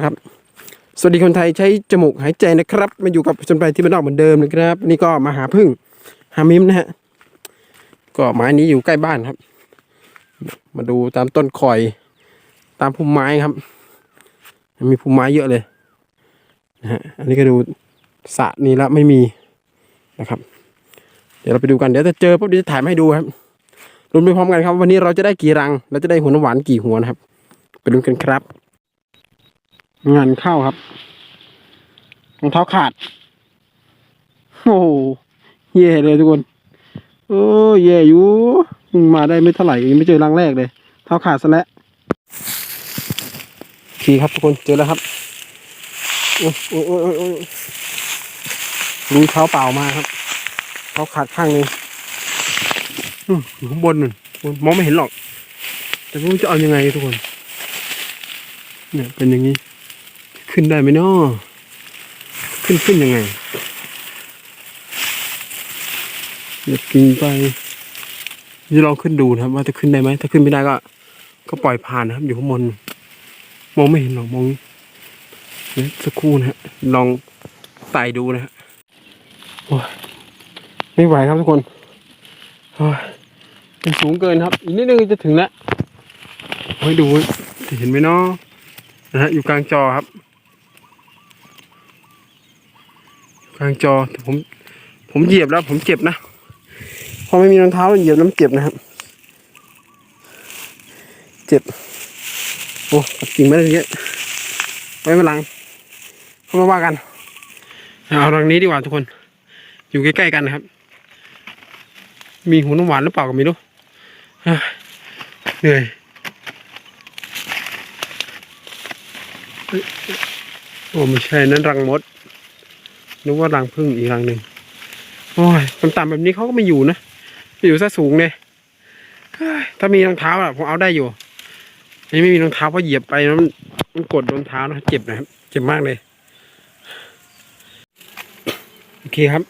นะครับ สวัสดีคนไทยใช้จมูกหายใจนะครับ มาอยู่กับชนไปที่บ้านนอกเหมือนเดิมนะครับ นี่ก็มาหาพึ่งหามิมนะฮะก็ไม้นี้อยู่ใกล้บ้านครับ มาดูตามต้นคอย ตามพุ่มไม้ครับ มีพุ่มไม้เยอะเลยนะฮะอันนี้ก็ดูสระนี้ละไม่มีนะครับ เดี๋ยวเราไปดูกันเดี๋ยวจะเจอปุ๊บเดี๋ยวจะถ่ายมาให้ดูครับลุ้นไปพร้อมกันครับ วันนี้เราจะได้กี่รัง เราจะได้หัวน้ำหวานกี่หัวนะครับ ไปลุ้นกันครับ งานเข้าครับรองเท้าขาด โอ้โหแย่เลยทุกคน โอ้แย่อยู่มาได้ไม่เท่าไหร่ยังไม่เจอรังแรกเลย เท้าขาดซะแล้วขี่ครับทุกคนเจอแล้วครับโอ้ยโอ้ยโอ้ยโอ้ยโอ้ยรูเท้าเปล่ามาครับเท้าขาดข้างนึงอยู่ข้างบนนู่นมองไม่เห็นหรอก แต่ไม่รู้จะเอายังไงทุกคน เนี่ยเป็นอย่างนี้ ขึ้นได้ไหมเนาะขึ้นขึ้นยังไงเดี๋ยวกินไปจะลองขึ้นดูนะครับ ว่าจะขึ้นได้ไหมถ้าขึ้นไม่ได้ก็ ก็ปล่อยผ่านนะครับ อยู่ข้างบนมองไม่เห็นหรอกมองเดี๋ยสักครู่นะฮะลองไต่ดูนะฮะโอ้ยไม่ไหวครับทุกคนโอ้ยมันสูงเกินครับ อีกนิดนึงจะถึงแล้วโอ้ยดูจะเห็นไหมเนาะนะฮะอยู่กลางจอครับ กลางจอผม ผมเหยียบแล้ว ผมเจ็บนะพอไม่มีรองเท้าเหยียบแล้วมันเจ็บนะครับ เจ็บ โอ้กัดกิ่งไม่ได้เยอะไว้มาหลังเข้ามาว่ากันเอารังนี้ดีกว่าทุกคน อยู่ใกล้ๆกันนะครับ มีหูน้ำหวานหรือเปล่าก็ไม่รู้เฮ้ยเหนื่อยโอ้ไม่ใช่นั่นรังมด นึกว่ารังพึ่งอีกรังหนึ่งโอ้ยต่ำๆแบบนี้เขาก็ไม่อยู่นะอยู่ซะสูงเลยถ้ามีรองเท้าอะผมเอาได้อยู่อันนี้ไม่มีรองเท้าเพราะเหยียบไปแล้วมันมันกดโดนเท้านะเจ็บนะครับเจ็บมากเลยโอเคครับ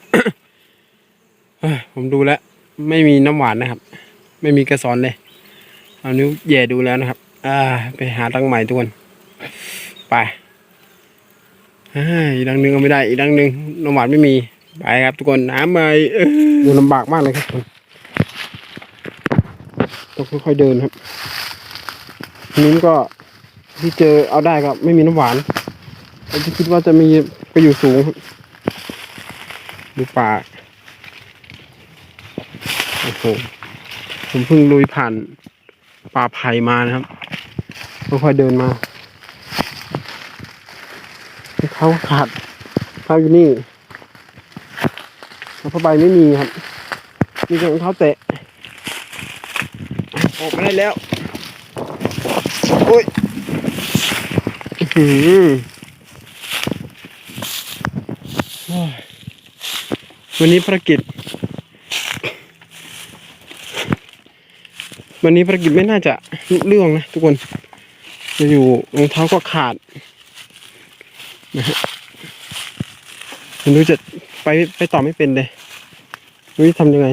ผมดูแล้ว ไม่มีน้ำหวานนะครับ ไม่มีกระสอนเลยเอานิ้วแหย่ดูแล้วนะครับ อ่า ไปหารังใหม่ทุกคนไป อ่าอีกดังหนึ่งก็ไม่ได้ อีกดังหนึ่งน้ำหวานไม่มี ไปครับทุกคน น้ำมาเออดูลำบากมากเลยครับทุกคนต้องค่อยๆเดินครับนิ้มก็ที่เจอเอาได้ก็ไม่มีน้ำหวานแต่ที่คิดว่าจะมีไปอยู่สูงครับดูป่าโอ้โหผมเพิ่งลุยผ่านป่าไผ่มานะครับค่อยๆเดินมา เขาขาดเขาอยู่นี่แล้วผ้าใบไม่มีครับ มีแต่รองเท้าแตะ ออกมาได้แล้ว โอ้ยหือโอ้ยวันนี้ภารกิจ วันนี้ภารกิจไม่น่าจะลุเรื่องนะทุกคน จะอยู่รองเท้าก็ขาด ไม่รู้จะไปไปต่อไม่เป็นเลยไม่รู้จะทำยังไง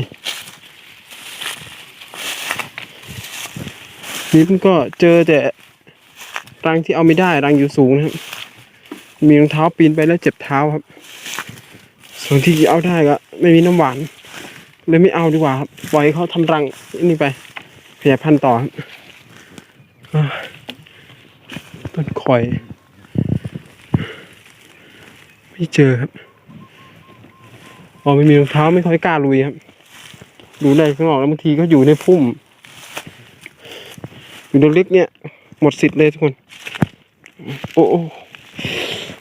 นี่มันก็เจอแต่รังที่เอาไม่ได้รังอยู่สูงนะครับ มีรองเท้าปีนไปแล้วเจ็บเท้าครับ ส่วนที่เอาได้ก็ไม่มีน้ำหวานเลยไม่เอาดีกว่าครับปล่อยให้เขาทำรังนี่ไปขยายพันธุ์ต่อต้นคอย ไม่เจอครับพอไม่มีรองเท้าไม่ค่อยกล้าลุยครับดูได้ข้างนอกแล้วบางทีก็อยู่ในพุ่ม อยู่ในเล็กเนี่ยหมดสิทธิ์เลยทุกคน โอ้โอ้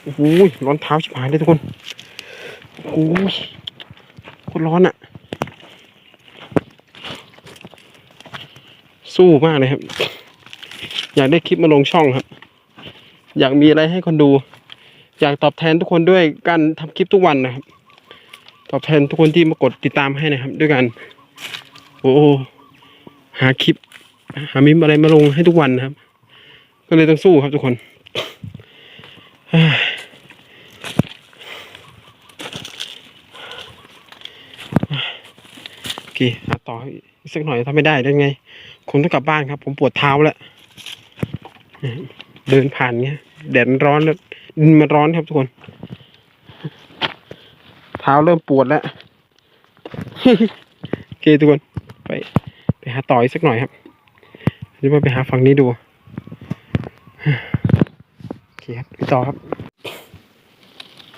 โอ้โหร้อนเท้าชิบหายเลยทุกคนโอ้ยโคตรร้อนอะสู้มากเลยครับ อยากได้คลิปมาลงช่องครับ อยากมีอะไรให้คนดู อยากตอบแทนทุกคนด้วยการทำคลิปทุกวันนะครับ ตอบแทนทุกคนที่มากดติดตามให้นะครับ ด้วยกัน โอ้โหหาคลิป หามิมอะไรมาลงให้ทุกวันนะครับ ก็เลยต้องสู้ครับทุกคนเฮ้ยโอเคหาต่อสักหน่อยถ้าไม่ได้ได้ไงคงต้องกลับบ้านครับ ผมปวดเท้าแล้ว เดินผ่านเงี้ยแดดร้อนแล้วดิน มันร้อนครับทุกคน เท้าเริ่มปวดแล้วโอเคทุกคนไปไปหาต่ออีกสักหน่อยครับหรือว่าไปหาฝั่งนี้ดูโอเคครับไปต่อครับ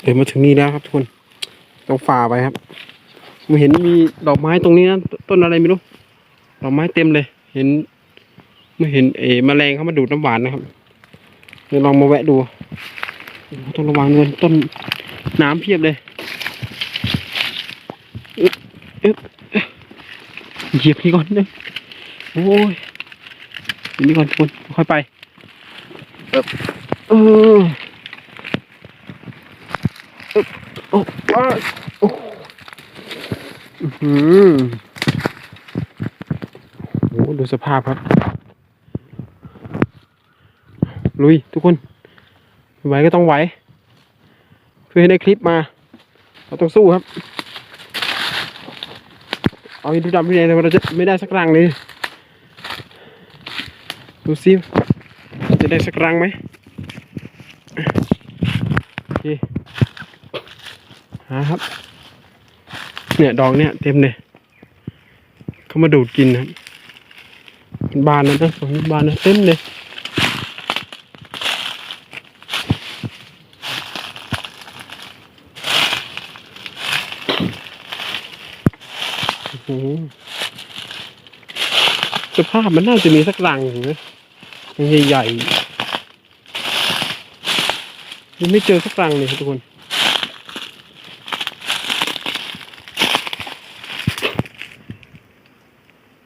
เดินมาถึงนี่แล้วครับทุกคนต้องฝ่าไปครับผมเห็นมีดอกไม้ตรงนี้นะต้นอะไรไม่รู้ดอกไม้เต็มเลย เห็นไม่เห็นเอ๋แมลงเข้ามาดูดน้ำหวานนะครับเดี๋ยวลองมาแวะดู ต้องระวังด้วยต้นน้ำเพียบเลยอึ๊บอึ๊บอึ๊บเหยียบนี่ก่อนนะโอ้ยเหยียบนี่ก่อนทุกคนค่อยไปเอบเอออึ๊บโอ้อ้าวโอ้อื้อหือโอ้โหดูสภาพครับ ลุยทุกคน ไหวก็ต้องไหว เพื่อให้ได้คลิปมา เราต้องสู้ครับ เอาอีกดูดำพี่แดงเราจะไม่ได้สักรังเลย ดูซิจะได้สักรังไหมโอเคหาครับ เนี่ยดอกเนี่ยเต็มเลยเขามาดูดกินครับเป็นบานนะนะฝั่งนี้บานนะเต็มเลยโอ้โห สภาพมันน่าจะมีสักรังนะรังใหญ่ๆยังไม่เจอสักรังเลยครับทุกคน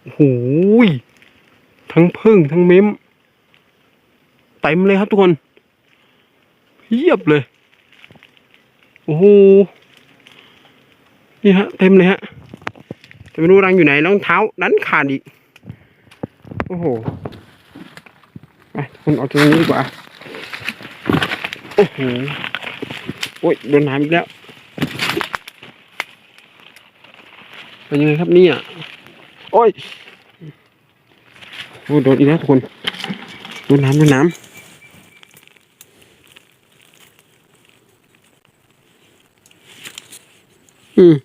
โอ้โหยทั้งพึ่งทั้งเม้มเต็มเลยครับทุกคนเพียบเลย โอ้โห นี่ฮะ เต็มเลยฮะ แต่ไม่รู้รังอยู่ไหนรองเท้านั้นขาดอีก โอ้โหไปทุกคนออกจากตรงนี้ดีกว่า โอ้โห โอ้ยโดนน้ำอีกแล้ว เป็นยังไงครับเนี่ย โอ้ย โอ้โดนอีกแล้วทุกคน โดนน้ำโดนน้ำอืม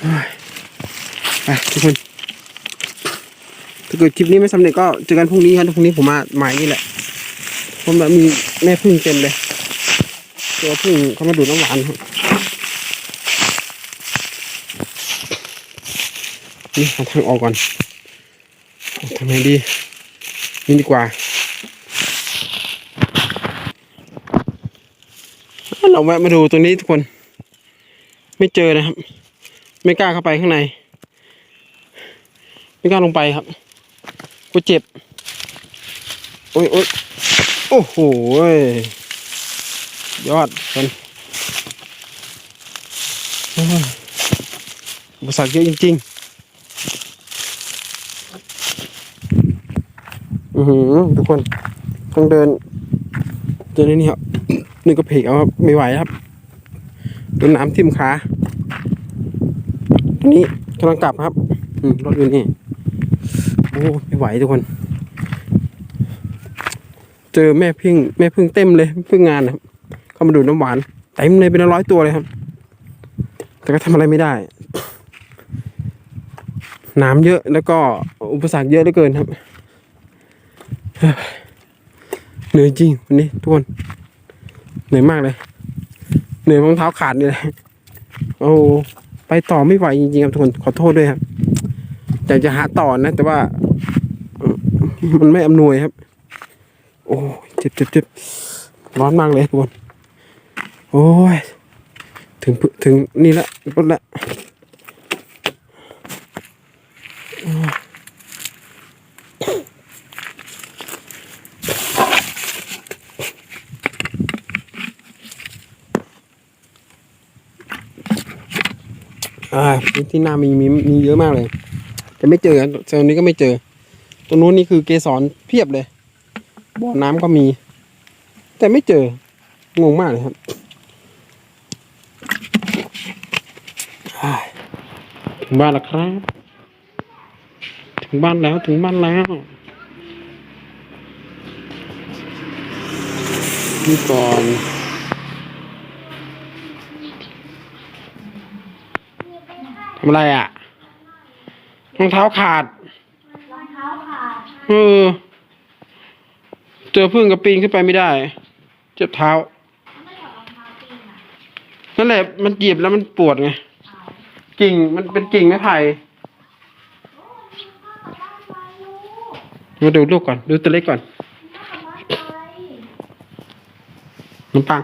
เฮ้ยไปทุกคน ถ้า เกิดคลิปนี้ไม่สำเร็จก็เจอกันพรุ่งนี้ครับพรุ่งนี้ผมมาหมายนี่แหละ ผมแบบมีแม่พึ่งเต็มเลยตัวพึ่งเขามาดูดน้ำหวานครับนี่หาทางออกก่อนออทางไหนดีนี่ดีกว่าเราแวะมาดูตรงนี้ทุกคน ไม่เจอนะครับ ไม่กล้าเข้าไปข้างใน ไม่กล้าลงไปครับ กูเจ็บ โอ้ยโอ้ยโอ้โหยยอดกันอุปสรรคเยอะจริงๆ อือหือทุกคนต้องเดิน เดินนี่ครับนี่ก็เพกเอาครับไม่ไหวครับโดนน้ำทิ่มขาอันนี้กำลังกลับครับรถอยู่นี่ อ้ไม่ไหวทุกคน เจอแม่พึ่งแม่พึ่งเต็มเลยพึ่งงานนะครับเข้ามาดูน้ำหวานเต็มเลยเป็นร้อยตัวเลยครับ แต่ก็ทำอะไรไม่ได้น้ำเยอะแล้วก็อุปสรรคเยอะเหลือเกินครับเหนื่อยจริงวันนี้ทุกคนเหนื่อยมากเลย เหนื่อยรองเท้าขาดนี่เลยโอ้ไปต่อไม่ไหวจริงๆครับทุกคนขอโทษด้วยครับ อยากจะหาต่อนะ แต่ว่า มันไม่อำนวยครับ โอ้เจ็บเจ็บเจ็บร้อนมากเลยทุกคนโอ้ยถึงถึงนี่ละรถละโอ้ยอ่าที่หน้ามีมีมีเยอะมากเลย แต่ไม่เจอโซนนี้ก็ไม่เจอตรงนู้นนี่คือเกสรเพียบเลยบ่อน้ำก็มี แต่ไม่เจองงมากเลยครับถึงบ้านแล้วครับ ถึงบ้านแล้วถึงบ้านแล้วนี่ก่อนทำอะไรอะ รองเท้าขาด รองเท้าขาดเออ เจอพึ่งกับปีนขึ้นไปไม่ได้ เจ็บเท้า ไม่ถอดรองเท้าปีนอะนั่นแหละมันหยิบแล้วมันปวดไง เอากิ่งมันเป็นกิ่งไม้ไผ่โอ้ยพ่อกลับบ้านไปลูกมาดูลูกก่อน ดูตัวเล็กก่อนพ่อกลับบ้านไปน้ำปัง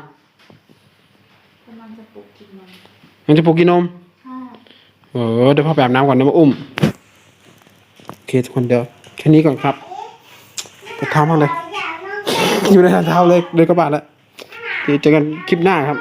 กำลังจะปลุกกินนมมันจะปลุกกินนม ค่ะ เออเดี๋ยวพ่อไปอาบน้ำก่อนนะมาอุ้มโอ เคทุกคนเดี๋ยวแค่นี้ก่อนครับปวดเท้ามากเลย อยู่ในทางเท้าเลยเดินกระบะแล้วเดี๋ยวเจอกันคลิปหน้าครับ